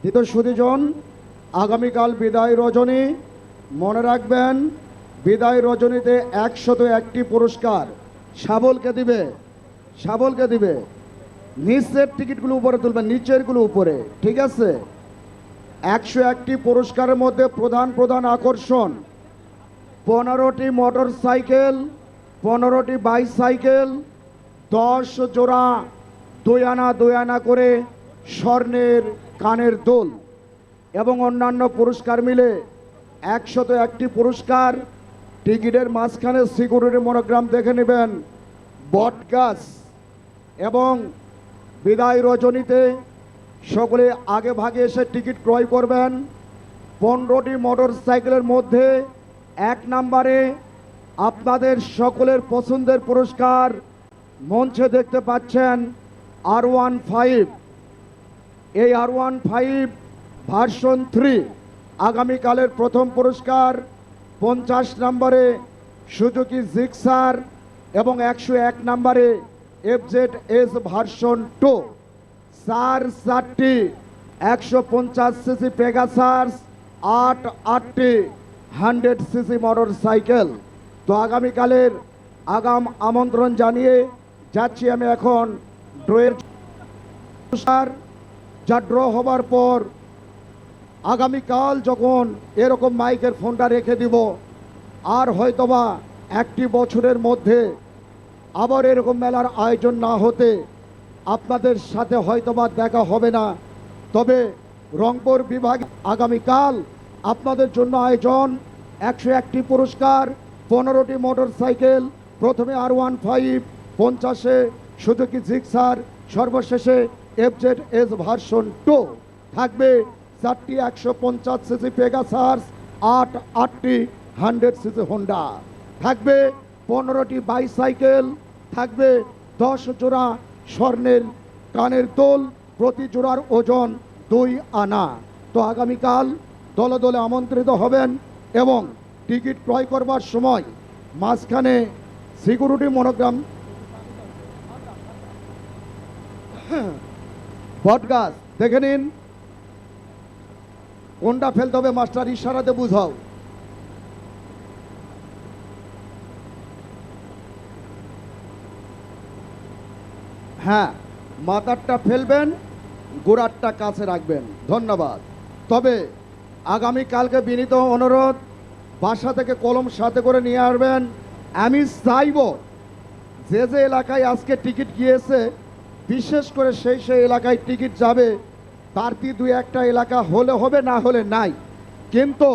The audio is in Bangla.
দ্বিতীয় সুদীজন আগামীকাল বিদায় রজনী। মনে রাখবেন, বিদায় রজনীতে একশত একটি পুরস্কার। শাবলকে দিবে শাবলকে দিবে। নিচের টিকিটগুলো উপরে তুলবেন, নিচেরগুলো উপরে, ঠিক আছে? একশো একটি পুরস্কারের মধ্যে প্রধান প্রধান আকর্ষণ। পনেরোটি মোটর সাইকেল, পনেরোটি বাইসাইকেল, দশ জোড়া, দুই আনা দুই আনা করে স্বর্ণের কানের দোল এবং অন্যান্য পুরস্কার মিলে একশত একটি পুরস্কার টিকিটের মাঝখানে সিকিউরিটি মনোগ্রাম দেখে নেবেন বট গাছ এবং বিদায় রজনীতে সকলে আগে ভাগে এসে টিকিট ক্রয় করবেন। পনেরোটি মোটর সাইকেলের মধ্যে এক নম্বরে আপনাদের সকলের পছন্দের পুরস্কার মঞ্চে দেখতে পাচ্ছেন আর ওয়ান ফাইভ। এই R one five version three আগামীকালের প্রথম পুরস্কার, পঞ্চাশ নম্বরে সুজুকি জিক্সার এবং একশো এক নম্বরে এফজেড এস ভার্সন টু চার চারটি, একশো পঞ্চাশ সিসি পেগাসার্স, আট আটটি, হান্ড্রেড সিসি মোটর সাইকেল। তো আগামীকালের আগাম আমন্ত্রণ জানিয়ে যাচ্ছি আমি এখন। ড্রয়ের পুরস্কার যা ড্র হবার পর আগামীকাল যখন এরকম মাইকের ফোনটা রেখে দিব, আর হয়তোবা একটি বছরের মধ্যে আবার এরকম মেলার আয়োজন না হতে আপনাদের সাথে হয়তোবা দেখা হবে না। তবে রংপুর বিভাগ আগামীকাল আপনাদের জন্য আয়োজন একশো একটি পুরস্কার, পনেরোটি মোটর সাইকেল প্রথমে আর ওয়ান ফাইভ, পঞ্চাশে সুজুকি জিক্সার, সর্বশেষে এফজেড এস ভার্সন টু থাকবে চারটি একশো পঞ্চাশ সিসি পেগাসার্স আট, আটটি হান্ড্রেড সিসি হোন্ডা থাকবে পনেরোটি বাইসাইকেল থাকবে দশ জোড়া স্বর্ণের কানের দোল, প্রতি জোড়ার ওজন দুই আনা। তো আগামীকাল দলে দলে আমন্ত্রিত হবেন এবং টিকিট ক্রয় করবার সময় মাঝখানে সিকিউরিটি মনোগ্রাম বটগাছ দেখে নিন। কোনটা ফেলতে হবে মাস্টার, ইশারাতে বুঝাও। হ্যাঁ মাথারটা ফেলবেন, গোড়ারটা কাছে রাখবেন। ধন্যবাদ। তবে আগামী কালকে বিনীত অনুরোধ, বাসা থেকে কলম সাথে করে নিয়ে আসবেন। আমি চাইব, যে যে এলাকায় আজকে টিকিট গিয়েছে বিশেষ করে সেই সেই এলাকায় টিকিট যাবে বাড়তি দুই একটা এলাকা হলে হবে, না হলে নাই। কিন্তু